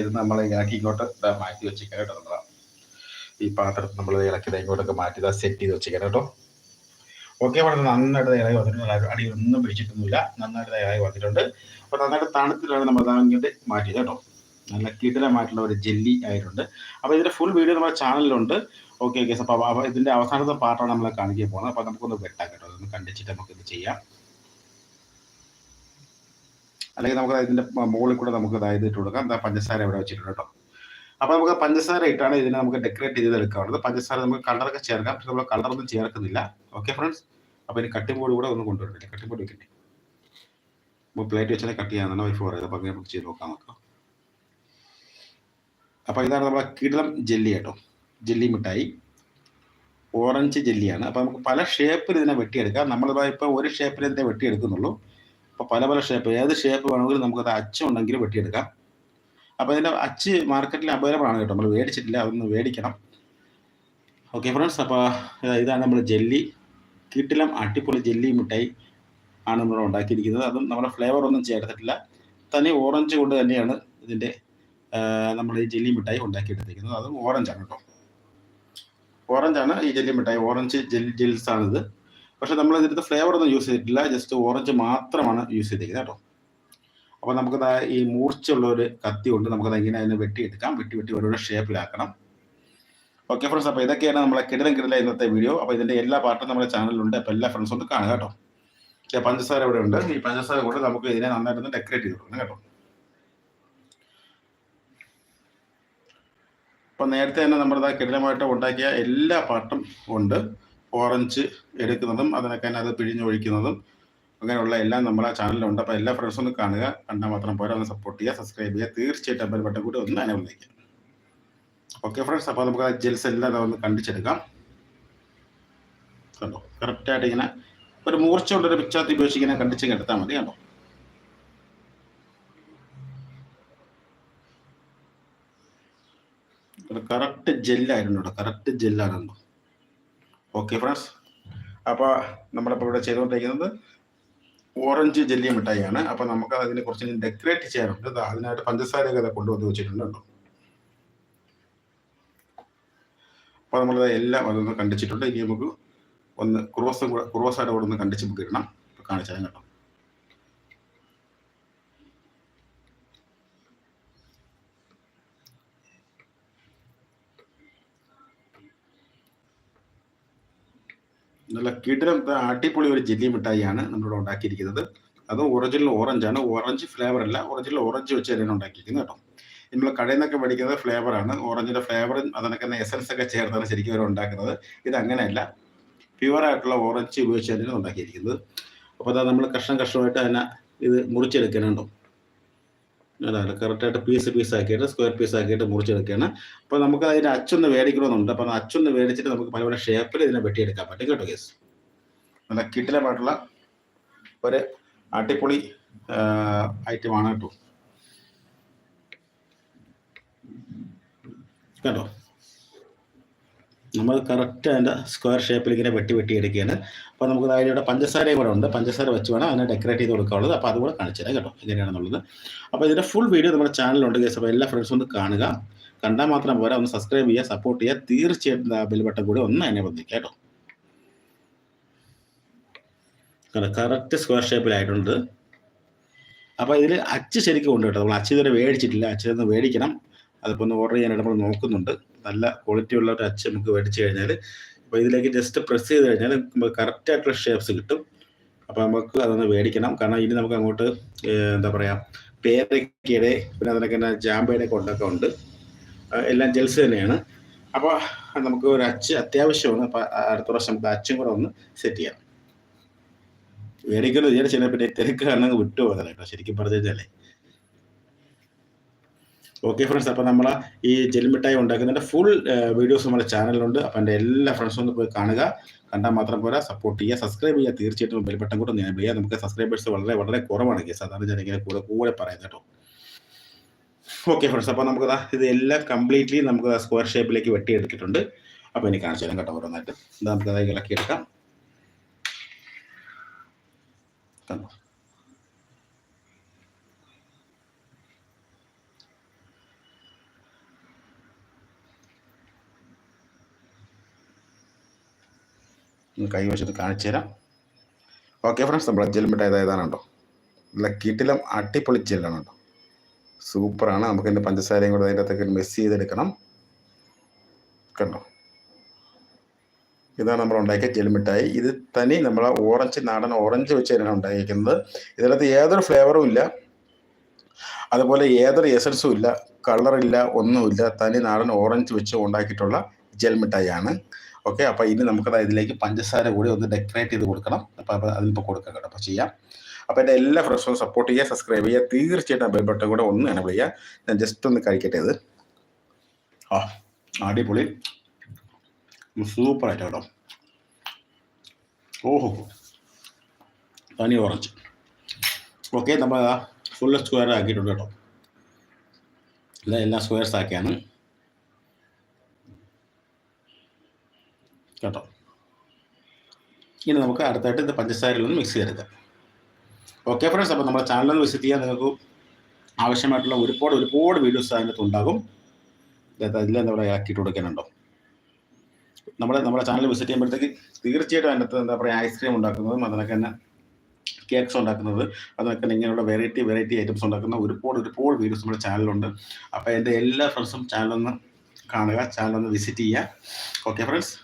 ഇത് നമ്മൾ ഇളക്കി ഇങ്ങോട്ട് മാറ്റി വെച്ചിരിക്കണം കേട്ടോ നമ്മളാ. ഈ പാത്രം നമ്മൾ ഇളക്കി ഇങ്ങോട്ടൊക്കെ മാറ്റി സെറ്റ് ചെയ്ത് വെച്ചിരിക്കണം കേട്ടോ. ഓക്കെ വളരെ നന്നായിട്ട് ഇളകി വന്നിട്ടുണ്ട്. അടി ഒന്നും പിടിച്ചിട്ടൊന്നുമില്ല. നന്നായിട്ട് ഇളകി വന്നിട്ടുണ്ട്. അപ്പോൾ നന്നായിട്ട് തണുത്തിലാണ് നമ്മൾ ഇങ്ങോട്ട് മാറ്റിയത് കേട്ടോ. നല്ല കിടിലമായിട്ടുള്ള ഒരു ജെല്ലി ആയിട്ടുണ്ട്. അപ്പോൾ ഇതിന്റെ ഫുൾ വീഡിയോ നമ്മുടെ ചാനലിലുണ്ട് ഓക്കെ ഓക്കെ അപ്പോൾ ഇതിന്റെ അവസാനത്തെ പാർട്ടാണ് നമ്മൾ കാണിക്കാൻ പോകുന്നത്. അപ്പോൾ നമുക്കൊന്ന് വെട്ടാം കേട്ടോ. അതൊന്ന് കണ്ടിച്ചിട്ട് നമുക്ക് ഇത് ചെയ്യാം. അല്ലെങ്കിൽ നമുക്ക് ഇതിന്റെ മുകളിൽ കൂടെ നമുക്ക് അതായത് ഇട്ട് കൊടുക്കാം. എന്താ പഞ്ചസാര ഇവിടെ വെച്ചിട്ടുണ്ട് കേട്ടോ. അപ്പോൾ നമുക്ക് പഞ്ചസാര ഇട്ടാണ് ഇതിനെ നമുക്ക് ഡെക്കറേറ്റ് ചെയ്ത് എടുക്കാവുന്നത് പഞ്ചസാര നമുക്ക് കളറൊക്കെ ചേർക്കാം. പക്ഷെ നമ്മൾ കളറൊന്നും ചേർക്കുന്നില്ല. ഓക്കെ ഫ്രണ്ട്സ് അപ്പോൾ ഇനി കട്ടിംഗ് ബോർഡ് കൂടെ ഒന്ന് കൊണ്ടുവരണ്ടേ? കട്ടിംഗ് ബോർഡ് വെക്കണ്ടേ? പ്ലേറ്റ് വെച്ചാൽ കട്ട് ചെയ്യാന്നാണ് വൈഫ് പറയുന്നത് അപ്പോൾ അങ്ങനെ നമുക്ക് ചെയ്ത് നോക്കാം നമുക്ക്. അപ്പോൾ ഇതാണ് നമ്മുടെ കിടലം ജെല്ലി കേട്ടോ. ജെല്ലി മിഠായി. ഓറഞ്ച് ജെല്ലിയാണ്. അപ്പോൾ നമുക്ക് പല ഷേപ്പിൽ ഇതിനെ വെട്ടിയെടുക്കാം. നമ്മളിപ്പോൾ ഇപ്പോൾ ഒരു ഷേപ്പിൽ ഇതിനെ വെട്ടിയെടുക്കുന്നുള്ളൂ. അപ്പോൾ പല പല ഷേപ്പ് ഏത് ഷേപ്പ് വേണമെങ്കിലും നമുക്കത് അച്ചുണ്ടെങ്കിൽ വെട്ടിയെടുക്കാം. അപ്പോൾ അതിന്റെ അച്ച് മാർക്കറ്റിൽ അവൈലബിൾ ആണ് കേട്ടോ. നമ്മൾ മേടിച്ചിട്ടില്ല അതൊന്ന് മേടിക്കണം. ഓക്കെ ഫ്രണ്ട്സ് അപ്പോൾ ഇതാണ് നമ്മൾ ജെല്ലി. കിട്ടിലം അട്ടിപ്പൊളി ജെല്ലി മിഠായി ആണ് നമ്മൾ ഉണ്ടാക്കിയിരിക്കുന്നത്. അതും നമ്മുടെ ഫ്ലേവർ ഒന്നും ചേർത്തിട്ടില്ല തനി ഓറഞ്ച് കൊണ്ട് തന്നെയാണ് ഇതിന്റെ നമ്മൾ ഈ ജെല്ലി മിഠായി ഉണ്ടാക്കിയെടുത്തിരിക്കുന്നത്. അതും ഓറഞ്ചാണ് കേട്ടോ. ഓറഞ്ചാണ് ഈ ജെല്ലി മിഠായി. ഓറഞ്ച് ജെൽ ജെൽസ് ആണിത് പക്ഷെ നമ്മൾ ഇതിന്റെ ഫ്ലേവർ ഒന്നും യൂസ് ചെയ്തിട്ടില്ല ജസ്റ്റ് ഓറഞ്ച് മാത്രമാണ് യൂസ് ചെയ്തിരിക്കുന്നത് കേട്ടോ. അപ്പോൾ നമുക്ക് ഈ മൂർച്ചയുള്ള ഒരു കത്തി കൊണ്ട് നമുക്കത് എങ്ങനെ അതിനെ വെട്ടിയെടുക്കാം. വെട്ടി വെട്ടി ഓരോരോ ഷേപ്പിലാക്കണം ഓക്കെ ഫ്രണ്ട്സ് അപ്പോൾ ഇതൊക്കെയാണ് നമ്മളെ കിടിലം കിടല ഇന്നത്തെ വീഡിയോ അപ്പോൾ ഇതിന്റെ എല്ലാ പാർട്ടും നമ്മുടെ ചാനലിലുണ്ട് അപ്പോൾ എല്ലാ ഫ്രണ്ട്സും ഒന്ന് കാണുക കേട്ടോ. പഞ്ചസാര ഇവിടെ ഉണ്ട്. ഈ പഞ്ചസാര കൊണ്ട് നമുക്ക് ഇതിനെ നന്നായിട്ടൊന്ന് ഡെക്കറേറ്റ് ചെയ്ത് കൊടുക്കണം കേട്ടോ. അപ്പൊ നേരത്തെ തന്നെ നമ്മുടെ കിടിലമായിട്ട് ഉണ്ടാക്കിയ എല്ലാ പാട്ടും ഉണ്ട്. ഓറഞ്ച് എടുക്കുന്നതും അതിനൊക്കെ അത് പിഴിഞ്ഞൊഴിക്കുന്നതും അങ്ങനെയുള്ള എല്ലാം നമ്മൾ നമ്മുടെ ചാനലിലുണ്ട്. അപ്പോൾ എല്ലാ ഫ്രണ്ട്സും ഒന്ന് കാണുക. കണ്ടാൽ മാത്രം പോരാ. ഒന്ന് സപ്പോർട്ട് ചെയ്യുക. സബ്സ്ക്രൈബ് ചെയ്യുക. തീർച്ചയായിട്ടും അമ്പലം ബട്ടൺ കൂടി ഒന്ന് അനുവദിക്കുക ഓക്കെ ഫ്രണ്ട്സ് അപ്പോൾ നമുക്ക് ആ ജെൽസ് എല്ലാം അതൊന്ന് കണ്ടിച്ചെടുക്കാം കണ്ടോ? കറക്റ്റായിട്ട് ഇങ്ങനെ ഒരു മൂർച്ച ഉള്ളൊരു പിച്ചാത്തി ഉപയോഗിച്ച് ഇങ്ങനെ കണ്ടിച്ച് എടുത്താൽ മതി കണ്ടോ? കറക്റ്റ് ജെല്ലായിരുന്നു കേട്ടോ കറക്റ്റ് ജെല്ലാണല്ലോ ഓക്കെ ഫ്രണ്ട്സ് അപ്പോൾ നമ്മളിപ്പോൾ ഇവിടെ ചെയ്തുകൊണ്ടിരിക്കുന്നത് ഓറഞ്ച് ജെല്ലി മിഠായിയാണ്. അപ്പോൾ നമുക്ക് അതിനെ കുറച്ച് ഡെക്കറേറ്റ് ചെയ്യാനുണ്ട്. അതിനായിട്ട് പഞ്ചസാരയൊക്കെ അത് കൊണ്ടുവന്ന് വെച്ചിട്ടുണ്ട് കേട്ടോ. അപ്പോൾ നമ്മൾ എല്ലാം അതൊന്ന് കണ്ടിച്ചിട്ടുണ്ട്. ഇനി നമുക്ക് ഒന്ന് ക്രോസ് കൂടെ ക്രോസായിട്ട് കൂടെ ഒന്ന് കണ്ടിച്ച് നമുക്ക് ഇടണം. കാണിച്ചാൽ കേട്ടോ. നല്ല കിടിലം അടിപൊളി ഒരു ജെല്ലി മിഠായിയാണ് നമ്മളിവിടെ ഉണ്ടാക്കിയിരിക്കുന്നത്. അത് ഒറിജിനൽ ഓറഞ്ച് ആണ്. ഓറഞ്ച് ഫ്ലേവർ അല്ല ഒറിജിനൽ ഓറഞ്ച് വെച്ച് തന്നെയാണ് ഉണ്ടാക്കിയിരിക്കുന്നത് കേട്ടോ. നമ്മൾ കടയിൽ നിന്നൊക്കെ മേടിക്കുന്നത് ഫ്ലേവർ ആണ്. ഓറഞ്ചിന്റെ ഫ്ലേവറും അതിനൊക്കെ എസൻസ് ഒക്കെ ചേർത്താണ് ശരിക്കും അവർ ഉണ്ടാക്കുന്നത്. ഇത് അങ്ങനെയല്ല. പ്യുവർ ആയിട്ടുള്ള ഓറഞ്ച് ഉപയോഗിച്ച് തന്നെയാണ് ഉണ്ടാക്കിയിരിക്കുന്നത്. അപ്പോൾ അതാ നമ്മൾ കഷ്ണം കഷ്ണമായിട്ട് തന്നെ ഇത് മുറിച്ചെടുക്കണുണ്ടോ. അതാണ്. കറക്റ്റായിട്ട് പീസ് പീസ് ആക്കിയിട്ട് സ്ക്വയർ പീസ് ആക്കിയിട്ട് മുറിച്ചെടുക്കുകയാണ്. അപ്പോൾ നമുക്ക് അതിന്റെ അച്ചൊന്ന് മേടിക്കണമെന്നുണ്ട് അപ്പോൾ അച്ചൊന്ന് മേടിച്ചിട്ട് നമുക്ക് പല പല ഷേപ്പിൽ ഇതിനെ വെട്ടിയെടുക്കാൻ പറ്റും കേട്ടോ കേസ് നല്ല കിട്ടിലമായിട്ടുള്ള ഒരു അടിപൊളി ഐറ്റമാണ് കേട്ടോ. കേട്ടോ? നമ്മൾ കറക്റ്റ് അതിന്റെ സ്ക്വയർ ഷേപ്പിൽ ഇങ്ങനെ വെട്ടി വെട്ടി എടുക്കുകയാണ്. അപ്പോൾ നമുക്ക് അതിലൂടെ പഞ്ചസാരയും കൂടെ ഉണ്ട്. പഞ്ചസാര വെച്ച് വേണം അതിനെ ഡെക്കറേറ്റ് ചെയ്ത് കൊടുക്കാനുള്ളത്. അപ്പോൾ അതുകൂടെ കാണിച്ചു തരാം കേട്ടോ. എങ്ങനെയാണെന്നുള്ളത് അപ്പോൾ ഇതിന്റെ ഫുൾ വീഡിയോ നമ്മുടെ ചാനലിലുണ്ട് കേസ് അപ്പോൾ എല്ലാ ഫ്രണ്ട്സും ഒന്ന് കാണുക. കണ്ടാൽ മാത്രം പോരാ. ഒന്ന് സബ്സ്ക്രൈബ് ചെയ്യുക സപ്പോർട്ട് ചെയ്യുക. തീർച്ചയായിട്ടും ബെൽ ബട്ടൺ കൂടി ഒന്ന് അതിനെ ബന്ധിക്കുക കേട്ടോ. കറക്റ്റ് സ്ക്വയർ ഷേപ്പിലായിട്ടുണ്ട് അപ്പോൾ ഇതിൽ അച്ച് ശരിക്കും ഉണ്ട് കേട്ടോ. നമ്മൾ അച്ച് ഇതുവരെ മേടിച്ചിട്ടില്ല. അച്ചിലൊന്ന് മേടിക്കണം. അതിപ്പോൾ ഒന്ന് ഓർഡർ ചെയ്യാനായിട്ട് നമ്മൾ നോക്കുന്നുണ്ട്. നല്ല ക്വാളിറ്റി ഉള്ള ഒരു അച്ച് നമുക്ക് മേടിച്ച് കഴിഞ്ഞാൽ അപ്പോൾ ഇതിലേക്ക് ജസ്റ്റ് പ്രസ് ചെയ്ത് കഴിഞ്ഞാൽ നമുക്ക് കറക്റ്റ് ആയിട്ടുള്ള ഷേപ്സ് കിട്ടും. അപ്പോൾ നമുക്ക് അതൊന്ന് മേടിക്കണം. കാരണം ഇനി നമുക്ക് അങ്ങോട്ട് എന്താ പറയുക പേരക്കയുടെ പിന്നെ അതിനൊക്കെ തന്നെ ജാമ്പയുടെ കൊണ്ടൊക്കെ ഉണ്ട്. എല്ലാം ജെൽസ് തന്നെയാണ്. അപ്പോൾ നമുക്ക് ഒരു അച്ച് അത്യാവശ്യമാണ്. അപ്പോൾ അടുത്ത പ്രാവശ്യം നമുക്ക് അച്ചും കൂടെ ഒന്ന് സെറ്റ് ചെയ്യാം. മേടിക്കുന്നത് വിചാരിച്ചാൽ പിന്നെ തിരക്ക് കാരണം വിട്ടു പോകാൻ കേട്ടോ ശരിക്കും പറഞ്ഞു കഴിഞ്ഞാലേ. ഓക്കെ ഫ്രണ്ട്സ് അപ്പോൾ നമ്മൾ ഈ ജെൽമിഠായി ഉണ്ടാക്കുന്നതിന്റെ ഫുൾ വീഡിയോസ് നമ്മുടെ ചാനലിലുണ്ട് അപ്പോൾ എന്റെ എല്ലാ ഫ്രണ്ട്സും ഒന്ന് പോയി കാണുക. കണ്ടാൽ മാത്രം പോരാ സപ്പോർട്ട് ചെയ്യുക സബ്സ്ക്രൈബ് ചെയ്യുക. തീർച്ചയായിട്ടും ബെൽ ബട്ടൺ കൂടെ ഞാൻ ചെയ്യുക. നമുക്ക് സബ്സ്ക്രൈബേഴ്സ് വളരെ വളരെ കുറവാണ് കേസ്. അതാണ് ഞാൻ ഇങ്ങനെ കൂടെ കൂടെ പറയുന്നത് കേട്ടോ. ഓക്കെ ഫ്രണ്ട്സ് അപ്പോൾ നമുക്ക് ഇത് എല്ലാം കംപ്ലീറ്റ്ലി നമുക്ക് സ്ക്വയർ ഷേപ്പിലേക്ക് വെട്ടിയെടുത്തിട്ടുണ്ട്. അപ്പോൾ എനിക്ക് കാണിച്ചു തരാം കേട്ടോ ഓരോന്നായിട്ട്. നമുക്ക് ഇളക്കിയെടുക്കാം. കണ്ടോ? ഒന്ന് കൈ കാണിച്ചു തരാം. ഓക്കെ ഫ്രണ്ട്സ് നമ്മൾ ജെൽ മിഠായി കേട്ടോ നല്ല കിട്ടിലും അട്ടിപ്പൊളി ജെല്ലാണ് കേട്ടോ സൂപ്പറാണ് നമുക്ക് എന്റെ പഞ്ചസാരയും കൂടെ അതിന്റെ അകത്തേക്ക് മിക്സ് ചെയ്തെടുക്കണം. കണ്ടോ? ഇതാണ് നമ്മൾ ഉണ്ടാക്കിയ ജെൽമിഠായി ഇത് തനി നമ്മൾ ഓറഞ്ച് നാടൻ ഓറഞ്ച് വെച്ച് തന്നെയാണ് ഉണ്ടാക്കിയിരിക്കുന്നത്. ഇതിനകത്ത് ഏതൊരു ഫ്ലേവറും ഇല്ല. അതുപോലെ ഏതൊരു എസൻസും ഇല്ല. കളറില്ല ഒന്നുമില്ല. തനി നാടൻ ഓറഞ്ച് വെച്ച് ഉണ്ടാക്കിയിട്ടുള്ള ജെൽമിഠായി ആണ്. ഓക്കെ അപ്പോൾ ഇനി നമുക്കത് ഇതിലേക്ക് പഞ്ചസാര കൂടി ഒന്ന് ഡെക്കറേറ്റ് ചെയ്ത് കൊടുക്കണം. അപ്പോൾ അപ്പോൾ അതിനിപ്പോൾ കൊടുക്കാം കേട്ടോ. അപ്പോൾ ചെയ്യാം. അപ്പോൾ എന്റെ എല്ലാ ഫ്രണ്ട്സും സപ്പോർട്ട് ചെയ്യുക സബ്സ്ക്രൈബ് ചെയ്യുക. തീർച്ചയായിട്ടും ബെൽ ബട്ടൺ കൂടെ ഒന്ന് എനബിൾ ചെയ്യുക. ഞാൻ ജസ്റ്റ് ഒന്ന് കഴിക്കട്ടെ ഇത്. ആ അടിപൊളി. സൂപ്പർ ആയിട്ട് കേട്ടോ. ഓഹോ. തനി ഓറഞ്ച് ഓക്കെ നമ്മൾ ഫുൾ സ്ക്വയർ ആക്കിയിട്ടുണ്ട് കേട്ടോ. എല്ലാം സ്ക്വയർസ് ആക്കിയാണ്. കേട്ടോ. ഇനി നമുക്ക് അടുത്തായിട്ട് ഇത് പഞ്ചസാരയിലൊന്ന് മിക്സ് ചെയ്തെടുക്കാം. ഓക്കെ ഫ്രണ്ട്സ് അപ്പോൾ നമ്മുടെ ചാനലൊന്ന് വിസിറ്റ് ചെയ്യാൻ നിങ്ങൾക്ക് ആവശ്യമായിട്ടുള്ള ഒരുപാട് ഒരുപാട് വീഡിയോസ് അതിനകത്ത് ഉണ്ടാകും. അതിലെന്താ പറയുക ആക്കിയിട്ട് കൊടുക്കാനുണ്ടോ? നമ്മുടെ നമ്മുടെ ചാനൽ വിസിറ്റ് ചെയ്യുമ്പോഴത്തേക്ക് തീർച്ചയായിട്ടും അതിനകത്ത് എന്താ പറയുക ഐസ്ക്രീം ഉണ്ടാക്കുന്നതും അതിനൊക്കെ തന്നെ കേക്ക്സ് ഉണ്ടാക്കുന്നത് അതൊക്കെ ഇങ്ങനെയുള്ള വെറൈറ്റി വെറൈറ്റി ഐറ്റംസ് ഉണ്ടാക്കുന്ന ഒരുപാട് ഒരുപാട് വീഡിയോസ് നമ്മുടെ ചാനലുണ്ട് അപ്പോൾ എന്റെ എല്ലാ ഫ്രണ്ട്സും ചാനലൊന്ന് കാണുക ചാനലൊന്ന് വിസിറ്റ് ചെയ്യുക. ഓക്കെ ഫ്രണ്ട്സ്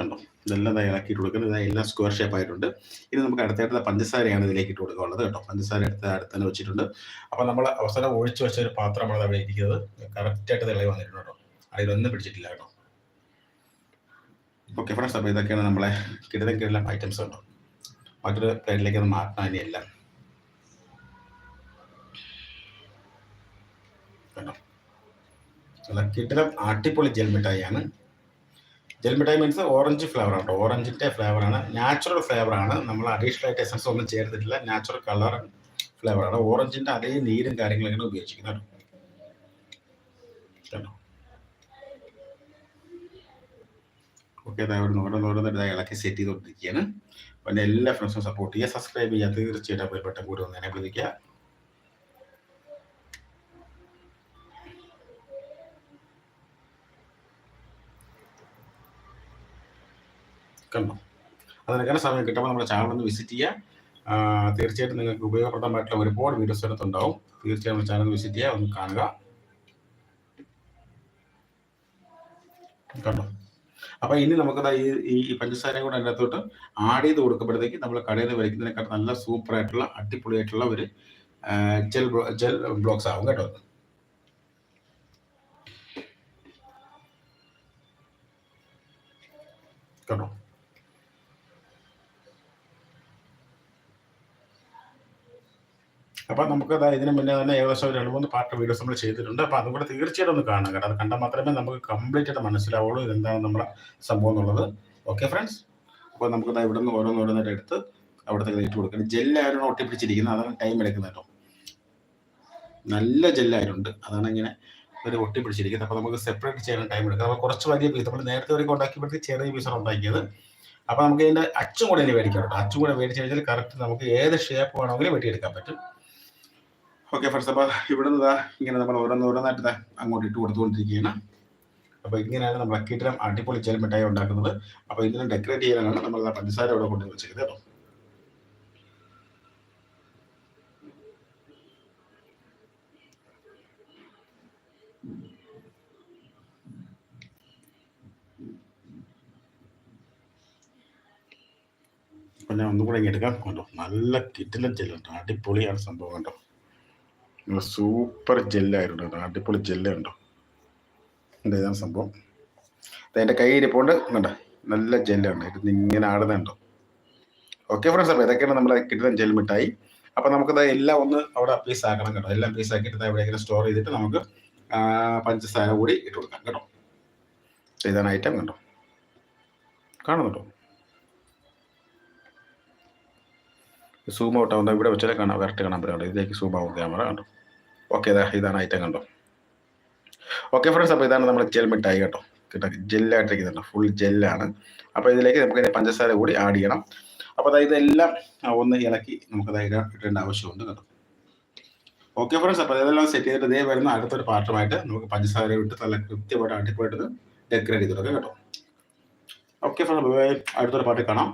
കണ്ടോ? ഇതെല്ലാം തയ്യാറാക്കിയിട്ട് കൊടുക്കുന്നത് എല്ലാം സ്ക്വയർ ഷേപ്പ് ആയിട്ടുണ്ട്. ഇനി നമുക്ക് അടുത്തായിട്ട് പഞ്ചസാരയാണ് ഇതിലേക്ക് ഇട്ട് കൊടുക്കാനുള്ളത് കേട്ടോ. പഞ്ചസാര എടുത്ത് അടുത്ത് തന്നെ വെച്ചിട്ടുണ്ട്. അപ്പോൾ നമ്മൾ അവസരം ഒഴിച്ചു വെച്ച ഒരു പാത്രമാണ് അവിടെ ഇരിക്കുന്നത്. കറക്റ്റായിട്ട് തിളയി വന്നിട്ടുണ്ട് കേട്ടോ. അതിലൊന്നും പിടിച്ചിട്ടില്ല കേട്ടോ. ഓക്കെ ഫ്രണ്ട്സ് അപ്പോൾ ഇതൊക്കെയാണ് നമ്മളെ കിടതം കിടലം ഐറ്റംസ് കേട്ടോ മറ്റൊരു പ്ലേറ്റിലേക്ക് അത് മാറ്റണം ഇനിയെല്ലാം നല്ല കിടലം അടിപൊളി ജെൽ മിഠായിയാണ് ജെൽ മീൻസ് ഓറഞ്ച് ഫ്ലേവർ ആണ്. ഓറഞ്ചിന്റെ ഫ്ലേവറാണ് നാച്ചുറൽ ഫ്ലേവറാണ് നമ്മൾ അഡീഷണൽ ആയിട്ട് എസൻസ് ഒന്നും ചേർത്തിട്ടില്ല. നാച്ചുറൽ കളർ ഫ്ലേവറാണ് ഓറഞ്ചിന്റെ അതേ നീരും കാര്യങ്ങളും കാര്യങ്ങളൊക്കെയാണ് ഉപയോഗിച്ചിരിക്കുന്നത് കേട്ടോ. ഓക്കെ അതായത് ഓരോന്ന് ഓരോന്ന് ഇളക്കി സെറ്റ് ചെയ്തുകൊണ്ടിരിക്കുകയാണ്. അപ്പം എല്ലാ ഫ്രണ്ട്സും സപ്പോർട്ട് ചെയ്യുക. സബ്സ്ക്രൈബ് ചെയ്യുക തീർച്ചയായിട്ടും ബട്ടൺ കൂടി ഒന്ന് എനേബിൾ കണ്ടോ അതിനൊക്കെ സമയം കിട്ടുമ്പോൾ നമ്മുടെ ചാനൽ ഒന്ന് വിസിറ്റ് ചെയ്യുക തീർച്ചയായിട്ടും നിങ്ങൾക്ക് ഉപയോഗപ്രദമായിട്ടുള്ള ഒരുപാട് വീഡിയോസ് അതിനകത്തുണ്ടാവും തീർച്ചയായും നമ്മുടെ ചാനൽ വിസിറ്റ് ചെയ്യുക ഒന്ന് കാണുക. കണ്ടോ? അപ്പൊ ഇനി നമുക്ക് ഈ ഈ പഞ്ചസാരയും കൂടെ അതിനകത്തോട്ട് ആഡ് ചെയ്ത് കൊടുക്കുമ്പോഴത്തേക്ക് നമ്മൾ കടയിൽ നിന്ന് വരയ്ക്കുന്നതിനേക്കാൾ നല്ല സൂപ്പർ ആയിട്ടുള്ള അടിപൊളിയായിട്ടുള്ള ഒരു ജെൽ ജെൽ ബ്ലോക്സ് ആവും കേട്ടോ കേട്ടോ അപ്പോൾ നമുക്ക് അതായത് ഇതിനു മുന്നേ തന്നെ ഏകദേശം ഒരു രണ്ട് മൂന്ന് പാർട്ട് വീഡിയോസ് നമ്മൾ ചെയ്തിട്ടുണ്ട്. അപ്പോൾ അതും കൂടെ തീർച്ചയായിട്ടും ഒന്ന് കാണണം കേട്ടോ. അത് കണ്ടാൽ മാത്രമേ നമുക്ക് കംപ്ലീറ്റ് ആയിട്ട് മനസ്സിലാവുള്ളൂ ഇതെന്താണ് നമ്മുടെ സംഭവം എന്നുള്ളത്. ഓക്കെ ഫ്രണ്ട്സ് അപ്പോൾ നമുക്ക് ഇവിടെ നിന്ന് ഓരോന്ന് ഓരോന്നായിട്ട് എടുത്ത് അവിടുത്തെ ഇട്ട് കൊടുക്കണം. ജെല്ലായിരുന്നു ഒട്ടിപ്പിടിച്ചിരിക്കുന്നത്. അതാണ് ടൈം എടുക്കുന്നത് കേട്ടോ. നല്ല ജെല്ലായിട്ടുണ്ട് അതാണ് ഇങ്ങനെ ഒരു ഒട്ടിപ്പിടിച്ചിരിക്കുന്നത്. അപ്പോൾ നമുക്ക് സെപ്പറേറ്റ് ചെയ്യാൻ ടൈം എടുക്കാം. അപ്പോൾ കുറച്ച് വലിയ പീസ് നമ്മൾ നേരത്തെ വരെ ഉണ്ടാക്കിയപ്പോഴത്തേക്ക് ചെറിയ പീസാണ് ഉണ്ടാക്കിയത്. അപ്പോൾ നമുക്ക് ഇതിന്റെ അച്ചും കൂടെ ഇനി മേടിക്കാം കേട്ടോ. അച്ചും കൂടെ മേടിച്ച് കഴിഞ്ഞാൽ കറക്റ്റ് നമുക്ക് ഏത് ഷേപ്പ് വേണമെങ്കിലും വെട്ടിയെടുക്കാൻ പറ്റും. ഓക്കെ ഫസ്റ്റ് അപ്പോൾ ഇവിടെ നിന്ന് ഇങ്ങനെ നമ്മൾ ഓരോന്ന് ഓരോന്നായിട്ട് അങ്ങോട്ട് ഇട്ട് കൊടുത്തുകൊണ്ടിരിക്കുകയാണ്. അപ്പോൾ ഇങ്ങനെയാണ് നമ്മൾ അക്കിട്ടരം അടിപൊളി ചേൽ മിഠായി ഉണ്ടാക്കുന്നത്. അപ്പോൾ ഇതിനെ ഡെക്കറേറ്റ് ചെയ്യാനാണ് നമ്മൾ പഞ്ചസാര ഇവിടെ കൊണ്ടു വെച്ചത് കേട്ടോ. അപ്പം ഞാൻ ഒന്നും കൂടെ ഇങ്ങനെ എടുക്കാം. കണ്ടോ? നല്ല കിറ്റിലും ചെല്ലുണ്ടോ. അടിപൊളിയാണ് സംഭവം കണ്ടോ? സൂപ്പർ ജെല്ലായിരുന്നു കേട്ടോ. അടിപൊളി ജെല്ലുണ്ടോ എന്താ സംഭവം? അതെന്റെ കൈ ഇരിപ്പുണ്ട്. കണ്ടോ? നല്ല ജെല്ലുണ്ട് ഇത് ഇങ്ങനെ ആടുന്നുണ്ടോ ഓക്കെ ഫ്രണ്ട്സ് അപ്പോൾ ഇതൊക്കെയാണ് നമ്മൾ കിട്ടുന്ന ജെൽ മിഠായി. അപ്പോൾ നമുക്കത് എല്ലാം ഒന്ന് അവിടെ പീസ് ആക്കണം കേട്ടോ. എല്ലാം പീസ് ആക്കിയിട്ട് എവിടെയെങ്കിലും സ്റ്റോർ ചെയ്തിട്ട് നമുക്ക് പഞ്ചസാര കൂടി ഇട്ട് കൊടുക്കാം കേട്ടോ. ഇതാണ് ഐറ്റം കണ്ടോ? കാണുന്നുണ്ടോ? സൂം ഔട്ട് ആവുന്ന ഇവിടെ വെച്ചാൽ കാണാം. കറക്റ്റ് കാണാൻ പറ്റും ഇതിലേക്ക് സൂം ആവും ക്യാമറ കണ്ടോ ഓക്കെ ഇതാ ഇതാണ് ഐറ്റം കണ്ടോ? ഓക്കെ ഫ്രണ്ട്സ് അപ്പോൾ ഇതാണ് നമ്മൾ ജെൽ മിഠായി കേട്ടോ. കേട്ടോ ജെല്ലായിട്ടിരിക്കുന്നുണ്ട് ഫുൾ ജെല്ലാണ് അപ്പോൾ ഇതിലേക്ക് നമുക്ക് പഞ്ചസാര കൂടി ആഡ് ചെയ്യണം. അപ്പോൾ അതായത് ഇതെല്ലാം ഒന്ന് ഇളക്കി നമുക്ക് അതായത് ഇടേണ്ട ആവശ്യമുണ്ട് കേട്ടോ. ഓക്കെ ഫ്രണ്ട്സ് അപ്പോൾ ഇതെല്ലാം സെറ്റ് ചെയ്തിട്ട് ഇതേ വരുന്ന അടുത്തൊരു പാത്രമായിട്ട് നമുക്ക് പഞ്ചസാര ഇട്ട് നല്ല കൃത്യമായിട്ട് അടിപൊളിയായിട്ട് ഡെക്കറേറ്റ് ചെയ്ത് കൊടുക്കാം കേട്ടോ. ഓക്കെ ഫ്രണ്ട്സ് അടുത്തൊരു പാട്ട് കാണാം.